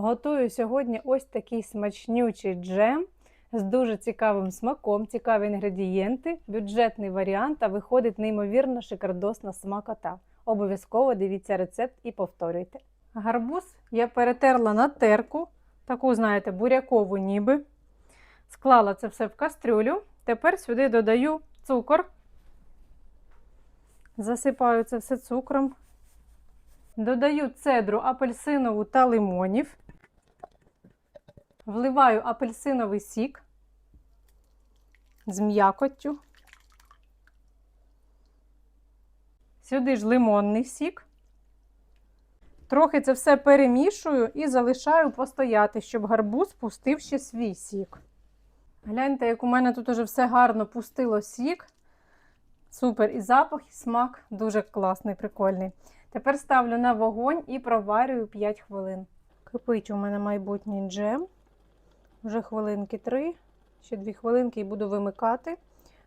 Готую сьогодні ось такий смачнючий джем з дуже цікавим смаком, цікаві інгредієнти, бюджетний варіант, а виходить неймовірно шикардосна смакота. Обов'язково дивіться рецепт і повторюйте. Гарбуз я перетерла на терку, таку, знаєте, бурякову ніби. Склала це все в кастрюлю. Тепер сюди додаю цукор. Засипаю це все цукром. Додаю цедру апельсинову та лимонів. Вливаю апельсиновий сік з м'якоттю. Сюди ж лимонний сік. Трохи це все перемішую і залишаю постояти, щоб гарбуз пустив ще свій сік. Гляньте, як у мене тут уже все гарно пустило сік. Супер і запах, і смак дуже класний, прикольний. Тепер ставлю на вогонь і проварюю 5 хвилин. Кипить у мене майбутній джем. Вже хвилинки 3, ще 2 хвилинки і буду вимикати.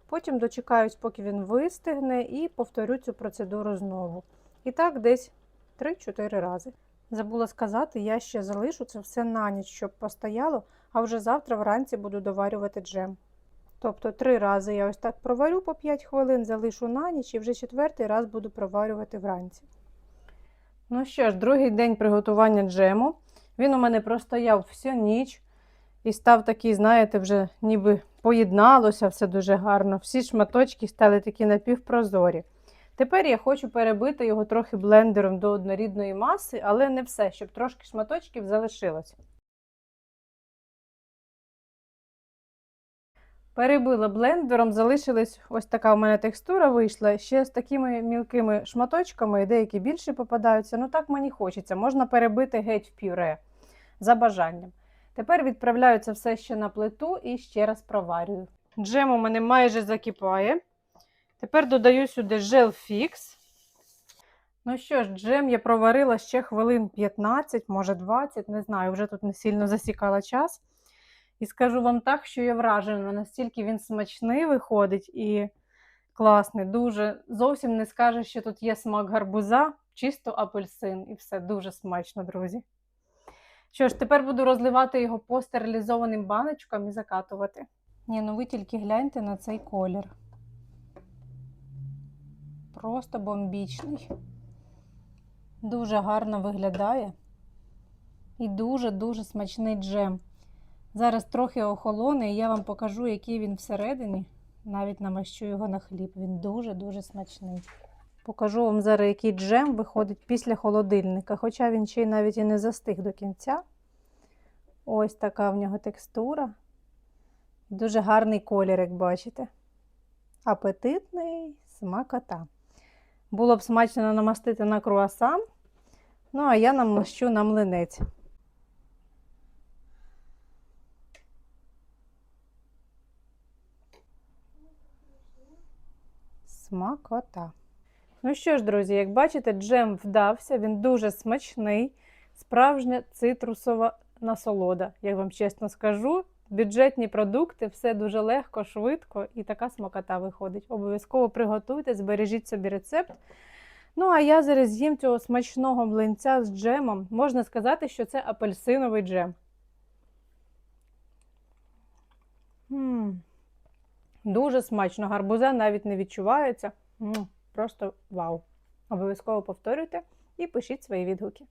Потім дочекаюсь, поки він вистигне, і повторю цю процедуру знову. І так, десь 3-4 рази. Забула сказати, я ще залишу це все на ніч, щоб постояло, а вже завтра вранці буду доварювати джем. Тобто три рази я ось так проварю по 5 хвилин, залишу на ніч і вже четвертий раз буду проварювати вранці. Ну що ж, другий день приготування джему. Він у мене простояв всю ніч і став такий, знаєте, вже ніби поєдналося все дуже гарно. Всі шматочки стали такі напівпрозорі. Тепер я хочу перебити його трохи блендером до однорідної маси, але не все, щоб трошки шматочків залишилось. Перебила блендером, залишилась ось така у мене текстура вийшла. Ще з такими мілкими шматочками, деякі більше попадаються. Ну так мені хочеться. Можна перебити геть в пюре за бажанням. Тепер відправляю це все ще на плиту і ще раз проварюю. Джем у мене майже закипає. Тепер додаю сюди жел фікс. Ну що ж, джем я проварила ще хвилин 15, може 20, не знаю, вже тут не сильно засікала час. І скажу вам так, що я вражена, настільки він смачний виходить і класний. Дуже зовсім не скажеш, що тут є смак гарбуза, чисто апельсин, і все дуже смачно, друзі. Що ж, тепер буду розливати його по стерилізованим баночкам і закатувати. Ні, ну ви тільки гляньте на цей колір. Просто бомбічний. Дуже гарно виглядає. І дуже-дуже смачний джем. Зараз трохи охолоне, і я вам покажу, який він всередині. Навіть намащу його на хліб. Він дуже-дуже смачний. Покажу вам зараз, який джем виходить після холодильника, хоча він ще й навіть і не застиг до кінця. Ось така в нього текстура. Дуже гарний колір, як бачите. Апетитний смакота. Було б смачно намастити на круасан. Ну, а я намащу на млинець. Смакота. Ну що ж, друзі, як бачите, джем вдався, він дуже смачний, справжня цитрусова насолода, я вам чесно скажу. Бюджетні продукти, все дуже легко, швидко і така смакота виходить. Обов'язково приготуйте, збережіть собі рецепт. Ну, а я зараз з'їм цього смачного млинця з джемом. Можна сказати, що це апельсиновий джем. М -м. Дуже смачно, гарбуза навіть не відчувається. М -м. Просто вау! Обов'язково повторюйте і пишіть свої відгуки.